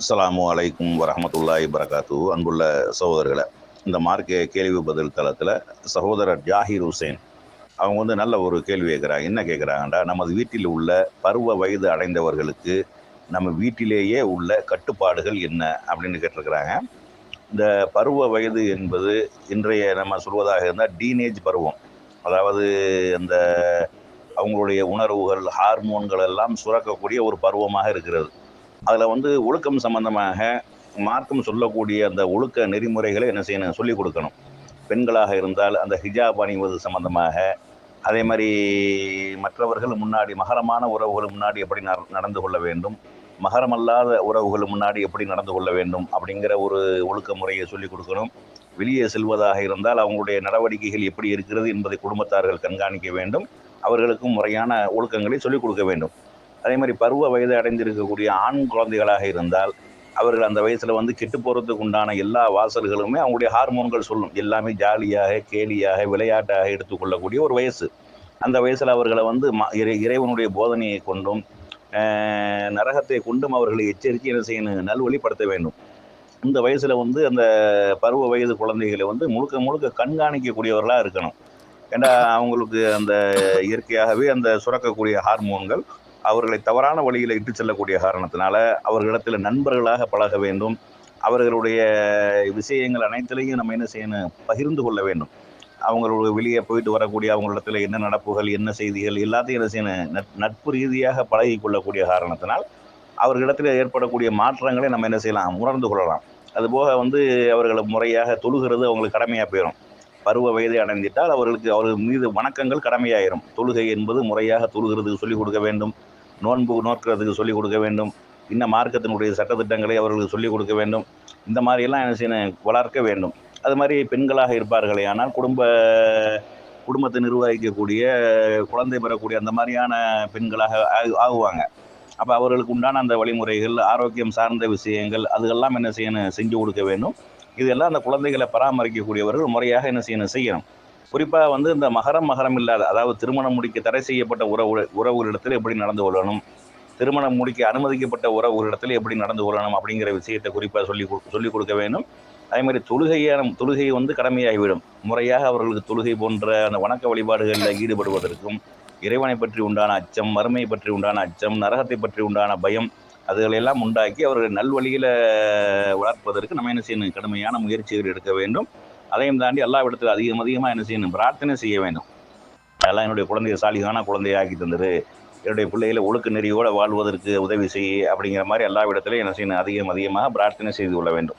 அஸ்லாம் அலைக்கும் வரமத்துல்லாய் வரகாத்து அன்புள்ள சகோதரர்களை இந்த மார்க்க கேள்வி பதில் தளத்தில் சகோதரர் ஜாகிர் ஹுசேன் அவங்க வந்து நல்ல ஒரு கேள்வி கேட்குறாங்க என்ன கேட்குறாங்கடா நமது வீட்டில் உள்ள பருவ வயது அடைந்தவர்களுக்கு நம்ம வீட்டிலேயே உள்ள கட்டுப்பாடுகள் என்ன அப்படின்னு கேட்டிருக்கிறாங்க. இந்த பருவ வயது என்பது இன்றைய நம்ம சொல்வதாக இருந்தால் டீனேஜ் பருவம். அதாவது அந்த அவங்களுடைய உணர்வுகள் ஹார்மோன்கள் எல்லாம் சுரக்கக்கூடிய ஒரு பருவமாக இருக்கிறது. அதில் வந்து ஒழுக்கம் சம்பந்தமாக மார்க்கம் சொல்லக்கூடிய அந்த ஒழுக்க நெறிமுறைகளை என்ன செய்யணும்? சொல்லிக் கொடுக்கணும். பெண்களாக இருந்தால் அந்த ஹிஜாப் அணிவது சம்பந்தமாக அதே மாதிரி மற்றவர்கள் முன்னாடி மகரமான உறவுகள் முன்னாடி எப்படி நட- நடந்து கொள்ள வேண்டும்? மகரமல்லாத உறவுகள் முன்னாடி எப்படி நடந்து கொள்ள வேண்டும்? அப்படிங்கிற ஒரு ஒழுக்க முறையை சொல்லிக் கொடுக்கணும். வெளியே செல்வதாக இருந்தால் அவங்களுடைய நடவடிக்கைகள் எப்படி இருக்கிறது என்பதை குடும்பத்தார்கள் கண்காணிக்க வேண்டும். அவர்களுக்கும் முறையான ஒழுக்கங்களை சொல்லிக் கொடுக்க வேண்டும். அதே மாதிரி பருவ வயது அடைந்திருக்கக்கூடிய ஆண் குழந்தைகளாக இருந்தால் அவர்கள் அந்த வயசில் வந்து கெட்டு போகிறதுக்கு உண்டான எல்லா வாசல்களுமே அவங்களுடைய ஹார்மோன்கள் சொல்லும். எல்லாமே ஜாலியாக கேலியாக விளையாட்டாக எடுத்துக்கொள்ளக்கூடிய ஒரு வயசு. அந்த வயசில் அவர்களை வந்து ம இறை இறைவனுடைய போதனையை கொண்டும் நரகத்தை கொண்டும் அவர்களை எச்சரித்து என்ன செய்யணும் நல்வழிப்படுத்த வேண்டும். இந்த வயசில் வந்து அந்த பருவ வயது குழந்தைகளை வந்து முழுக்க முழுக்க கண்காணிக்கக்கூடியவர்களாக இருக்கணும். ஏன்னா அவங்களுக்கு அந்த இயற்கையாகவே அந்த சுரக்கக்கூடிய ஹார்மோன்கள் அவர்களை தவறான வழியில் இட்டு செல்லக்கூடிய காரணத்தினால அவர்களிடத்தில் நண்பர்களாக பழக வேண்டும். அவர்களுடைய விஷயங்கள் அனைத்திலையும் நம்ம என்ன செய்யணும்? பகிர்ந்து கொள்ள வேண்டும். அவங்களோட வெளியே போயிட்டு வரக்கூடிய அவங்களிடத்தில் என்ன நடப்புகள் என்ன செய்திகள் எல்லாத்தையும் என்ன செய்யணும்? நட்- நட்பு ரீதியாக பழகி கொள்ளக்கூடிய காரணத்தினால் அவர்களிடத்தில் ஏற்படக்கூடிய மாற்றங்களை நம்ம என்ன செய்யலாம்? உணர்ந்து கொள்ளலாம். அதுபோக வந்து அவர்களை முறையாக தொழுகிறது அவங்களுக்கு கடமையாக போயிடும் பருவ வயதை அடைந்திட்டால் அவர்களுக்கு அவர்கள் மீது வணக்கங்கள் கடமையாயிரும். தொழுகை என்பது முறையாக தொழுகிறது சொல்லிக் கொடுக்க வேண்டும். நோன்பு நோக்கிறதுக்கு சொல்லிக் கொடுக்க வேண்டும். இன்ன மார்க்கத்தினுடைய சட்டத்திட்டங்களை அவர்களுக்கு சொல்லிக் கொடுக்க வேண்டும். இந்த மாதிரியெல்லாம் என்ன செய்யணும் வளர்க்க வேண்டும். அது மாதிரி பெண்களாக இருப்பார்களே ஆனால் குடும்ப குடும்பத்தை நிர்வகிக்கக்கூடிய குழந்தை பெறக்கூடிய அந்த மாதிரியான பெண்களாக ஆகுவாங்க. அப்போ அவர்களுக்கு உண்டான அந்த வழிமுறைகள் ஆரோக்கியம் சார்ந்த விஷயங்கள் அதுகெல்லாம் என்ன செய்யணும் செஞ்சு கொடுக்க வேண்டும். இதெல்லாம் அந்த குழந்தைகளை பராமரிக்கக்கூடியவர்கள் முறையாக என்ன செய்யணும் செய்யணும். குறிப்பாக வந்து இந்த மகரம் மகரம் இல்லாத அதாவது திருமணம் முடிக்க தடை செய்யப்பட்ட உறவு உறவுகளிடத்தில் எப்படி நடந்து கொள்ளணும்? திருமணம் முடிக்க அனுமதிக்கப்பட்ட உறவுகளிடத்தில் எப்படி நடந்து கொள்ளணும்? அப்படிங்கிற விஷயத்தை குறிப்பாக சொல்லி கொடு- சொல்லிக் கொடுக்க வேண்டும். அதே மாதிரி தொழுகையான தொழுகை வந்து கடமையாகிவிடும். முறையாக அவர்களுக்கு தொழுகை போன்ற அந்த வணக்க வழிபாடுகளில் ஈடுபடுவதற்கும் இறைவனை பற்றி உண்டான அச்சம் மறுமையை பற்றி உண்டான அச்சம் நரகத்தை பற்றி உண்டான பயம் அதுகளெல்லாம் உண்டாக்கி அவர்கள் நல்வழியில் வளர்ப்பதற்கு நம்ம என்ன செய்யணும்? கடுமையான முயற்சிகள் எடுக்க வேண்டும். அதையும் தாண்டி எல்லா இடத்துல அதிகம் அதிகமாக என்ன செய்யணும்? பிரார்த்தனை செய்ய வேண்டும். அதெல்லாம் என்னுடைய குழந்தைய சாலிகான குழந்தையை தந்துரு என்னுடைய பிள்ளைகளை ஒழுக்க நெறியோடு வாழ்வதற்கு உதவி செய் அப்படிங்கிற மாதிரி எல்லா இடத்துலையும் என்ன செய்யணும்? அதிகம் அதிகமாக பிரார்த்தனை செய்து கொள்ள வேண்டும்.